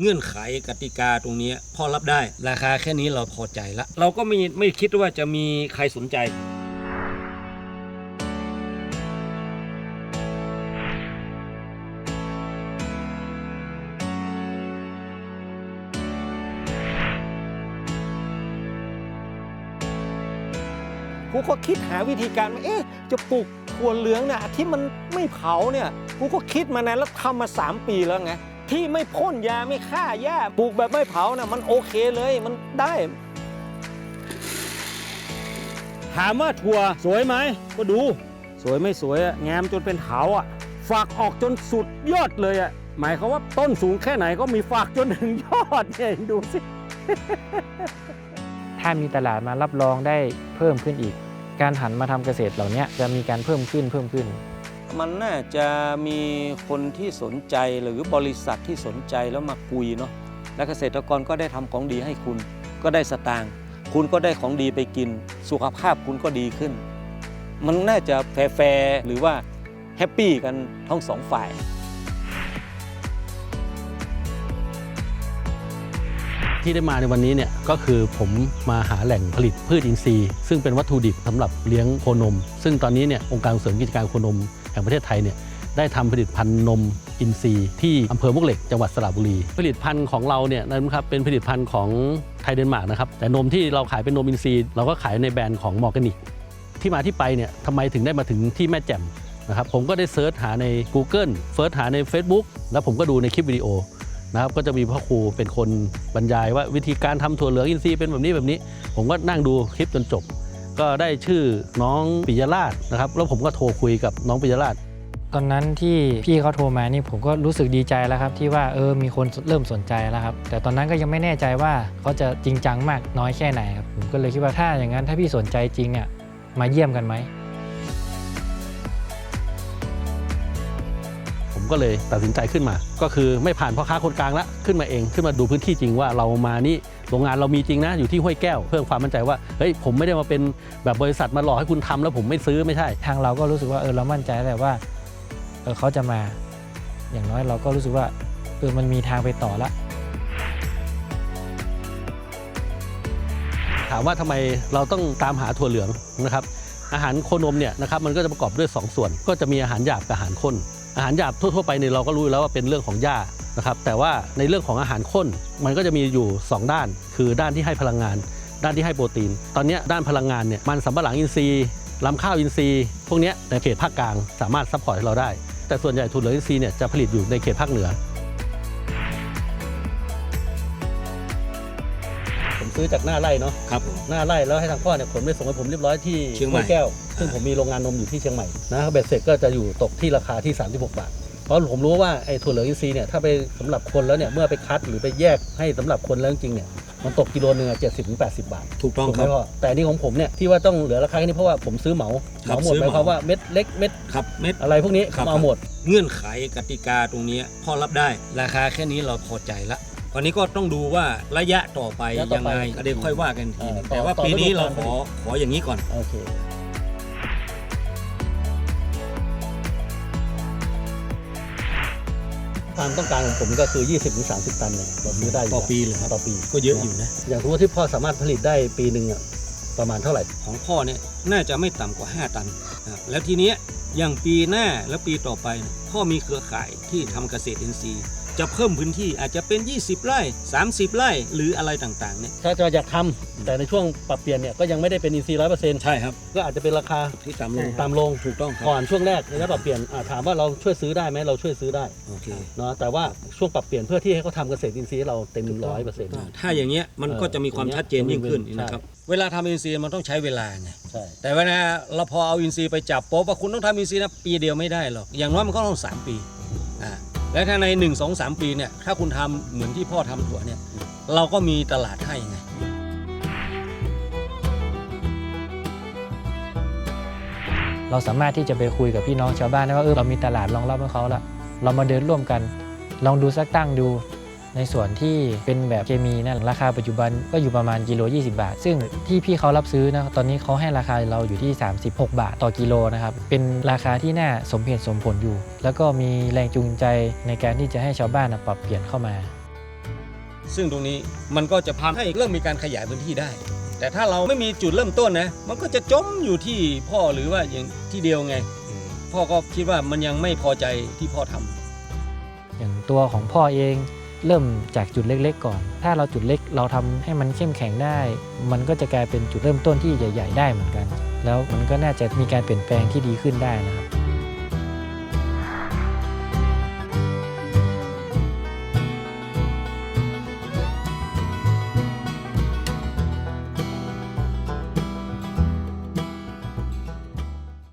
เงื่อนไขกติกาตรงนี้พอรับได้ราคาแค่นี้เราพอใจละเราก็ไม่ไม่คิดว่าจะมีใครสนใจ กูก็คิดหาวิธีการว่าเอ๊ะ จะปลูกถั่วเหลืองเนี่ยที่มันไม่เผาเนี่ย กูก็คิดมานานแล้วทำมา 3 ปีแล้วไง ที่ไม่พ่นยาไม่ฆ่าหญ้าปลูกแบบไม่เผาน่ะมันโอเคเลยมันได้ ถามว่าถั่วสวยไหมก็ดู สวยไม่สวยอะแงามจนเป็นเถาอะฝากออกจนสุดยอดเลยอะหมายความว่าต้นสูงแค่ไหนก็มีฝากจนถึงยอดเนี่ยดูสิ ถ้ามีตลาดมารับรองได้เพิ่มขึ้นอีก การหันมาทำเกษตรเหล่านี้จะมีการเพิ่มขึ้นเพิ่มขึ้น มันน่าจะมีคนที่สนใจหรือบริษัทที่สนใจแล้วมาคุยเนาะและเกษตรกรก็ได้ทำของดีให้คุณ ก็ได้สตางค์คุณก็ได้ของดีไปกิน สุขภาพคุณก็ดีขึ้น มันน่าจะแฟร์หรือว่าแฮปปี้กันทั้งสองฝ่ายที่ได้มาในวันนี้เนี่ยก็คือผมมาหาแหล่งผลิตพืชอินทรีย์ ซึ่งเป็นวัตถุดิบสำหรับเลี้ยงโคนม ซึ่งตอนนี้เนี่ยองค์การส่งเสริมกิจการโคนม แห่งประเทศไทยเนี่ยได้ทำผลิตภัณฑ์นมอินทรีย์ที่อำเภอมวกเหล็กจังหวัดสระบุรี ผลิตภัณฑ์ของเราเนี่ยนะครับเป็นผลิตภัณฑ์ของไทยเดนมาร์กนะครับแต่นมที่เราขายเป็นนมอินทรีย์เราก็ขายในแบรนด์ของมอร์แกนิกที่มาที่ไปเนี่ยทำไมถึงได้มาถึงที่แม่แจ่มนะครับผมก็ได้เซิร์ชหาใน Google เฟิร์ชหาใน Facebook แล้วผมก็ดูในคลิปวิดีโอนะครับก็จะมีพ่อครูเป็นคนบรรยายว่าวิธีการทำถั่วเหลืองอินทรีย์เป็นแบบนี้แบบนี้ ผมก็นั่งดูคลิปจนจบ ก็ได้ชื่อน้องปิยราชนะครับ แล้วผมก็โทรคุยกับน้องปิยราช ตอนนั้นที่พี่เขาโทรมานี่ผมก็รู้สึกดีใจแล้วครับ ที่ว่าเออมีคนเริ่มสนใจแล้วครับ แต่ตอนนั้นก็ยังไม่แน่ใจว่าเขาจะจริงจังมากน้อยแค่ไหนครับผมก็เลยคิดว่าถ้าอย่างนั้นถ้าพี่สนใจจริงอะมาเยี่ยมกันไหมผมก็เลยตัดสินใจขึ้นมา ก็คือไม่ผ่านพ่อค้าคนกลางละขึ้นมาเองขึ้นมาดูพื้นที่จริงว่าเรามานี่โรงงานเรามีจริงนะอยู่ที่ห้วยแก้ว เพิ่มความมั่นใจว่าเฮ้ยผมไม่ได้มาเป็นแบบบริษัทมาหลอกให้คุณทำแล้วผมไม่ซื้อไม่ใช่ ทางเราก็รู้สึกว่าเออเรามั่นใจแต่ว่าเออเขาจะมา อย่างน้อยเราก็รู้สึกว่าเออมันมีทางไปต่อละถามว่าทำไมเราต้องตามหาถั่วเหลืองนะครับอาหารโคนมเนี่ยนะครับมันก็จะประกอบด้วย 2 ส่วน ก็จะมีอาหารหยาบกับอาหารข้นอาหารหยาบทั่วๆไปเนี่ยเราก็รู้อยู่แล้วว่าเป็นเรื่องของหญ้า นะครับแต่ว่าในเรื่องของอาหารข้นมันก็จะมีอยู่ 2 ด้าน คือด้านที่ให้พลังงาน ด้านที่ให้โปรตีน ตอนเนี้ยด้านพลังงานเนี่ยมันสำปะหลังอินทรีย์ลำข้าวอินทรีย์ พวกเนี้ยในเขตภาคกลางสามารถซัพพอร์ตให้เราได้ แต่ส่วนใหญ่ถั่วเหลืองอินทรีย์เนี่ยจะผลิตอยู่ในเขตภาคเหนือ ผมซื้อจากหน้าไร่เนาะครับผม หน้าไร่แล้วให้ทางพ่อเนี่ยขนไปส่งให้ผมเรียบร้อยที่เชียงใหม่ ห้วยแก้ว ซึ่งผมมีโรงงานนมอยู่ที่เชียงใหม่นะครับเบ็ดเสร็จก็จะอยู่ตกที่ราคาที่ 36 บาท เพราะผมรู้ว่าไอ้ถั่วเหลืองอินทรีย์เนี่ยถ้าไปสำหรับคนแล้วเนี่ยเมื่อไปคัดหรือไปแยกให้สำหรับคนแล้วจริงๆเนี่ยมันตกกิโลนึงเจ็ดสิบถึงแปดสิบบาท ถูกต้องถูกคไหมรับพ่อแต่อันนี่ของผมเนี่ยที่ว่าต้องเหลือราคาแค่นี้เพราะว่าผมซื้อเหมาเหครับมาหมดซื้อหมายความเหมาว่าเม็ดเล็กเม็ดครับเม็ดอะไรพวกนี้ครับผมเอาหมด เงื่อนไขกติกาตรงนี้พอรับได้ ราคาแค่นี้เราพอใจละตอนนี้ก็ต้องดูว่าระยะต่อไประยะต่อยังไปไงก็เดี๋ยวค่อยว่ากันทีนึงเออต่อแต่ว่าต่อปีนี้ฤดูเรากาลขอขออย่างนี้ก่อนโอเค ความต้องการของผมก็คือ 20-30ตันเนี่ยเราซื้อได้ยู่ต่อปีเลยครับ ต่อปี ก็เยอะอยู่นะ อย่างทุกที่พ่อสามารถผลิตได้ปีหนึ่งอะประมาณเท่าไหร่ ของพ่อเนี่ยน่าจะไม่ต่ำกว่า 5 ตันนะครับแล้วทีเนี้ยอย่างปีหน้าและปีต่อไปเนี่ยพ่อมีเครือข่ายที่ทำเกษตรอินทรีย์ จะเพิ่มพื้นที่อาจจะเป็น 20 ไร่ 30 ไร่หรืออะไรต่างๆเนี่ยถ้าจะอยากทำแต่ในช่วงปรับเปลี่ยนเนี่ยก็ยังไม่ได้เป็นอินทรีย์ร้อยเปอร์เซ็นต์ใช่ครับก็อาจจะเป็นราคาที่ต่ำลงตามลงถูกต้องครับก่อนช่วงแรกระยะปรับเปลี่ยนอ่าถามว่าเราช่วยซื้อได้ไหมเราช่วยซื้อได้โอเคเนาะแต่ว่าช่วงปรับเปลี่ยนเพื่อที่ให้เขาทำเกษตรอินทรีย์ให้เราเต็มร้อยเปอร์เซ็นต์ถ้าอย่างเงี้ยมันเออก็จะมีความชัดเจนยิ่งขึ้นใช่นะครับเวลาทำอินทรีย์มันต้องใช้เวลาไงใช่แต่เวลาเราพอเอาอินทรีย์ไปจับโป๊บว่าคุณต้องทำอินทรีย์นะปีเดียวไม่ได้หรอกอย่างน้อยมันก็ต้อง 3 ปีอ่า และถ้าใน 1 2 3 ปีเนี่ยถ้าคุณทำเหมือนที่พ่อทำถั่วเนี่ยเราก็มีตลาดให้ไงเราสามารถที่จะไปคุยกับพี่น้องชาวบ้านได้ว่าเออเรามีตลาดรองรับให้เขาละเรามาเดินร่วมกัน ลองดูสักตั้งดู ในส่วนที่เป็นแบบเคมีนะราคาปัจจุบันก็อยู่ประมาณกิโล 20 บาท ซึ่งที่พี่เขารับซื้อนะตอนนี้เขาให้ราคาเราอยู่ที่ 36 บาทต่อกิโลนะครับเป็นราคาที่น่าสมเหตุสมผลอยู่ แล้วก็มีแรงจูงใจในการที่จะให้ชาวบ้านนะปรับเปลี่ยนเข้ามา ซึ่งตรงนี้มันก็จะพาให้เริ่มมีการขยายพื้นที่ได้ แต่ถ้าเราไม่มีจุดเริ่มต้นนะมันก็จะจมอยู่ที่พ่อหรือว่าอย่างที่เดียวไง พ่อก็คิดว่ามันยังไม่พอใจที่พ่อทำอย่างตัวของพ่อเอง เริ่มจากจุดเล็ก ๆ ก่อน ถ้าเราจุดเล็กเราทำให้มันเข้มแข็งได้ มันก็จะกลายเป็นจุดเริ่มต้นที่ใหญ่ ๆ ได้เหมือนกัน แล้วมันก็น่าจะมีการเปลี่ยนแปลงที่ดีขึ้นได้นะครับ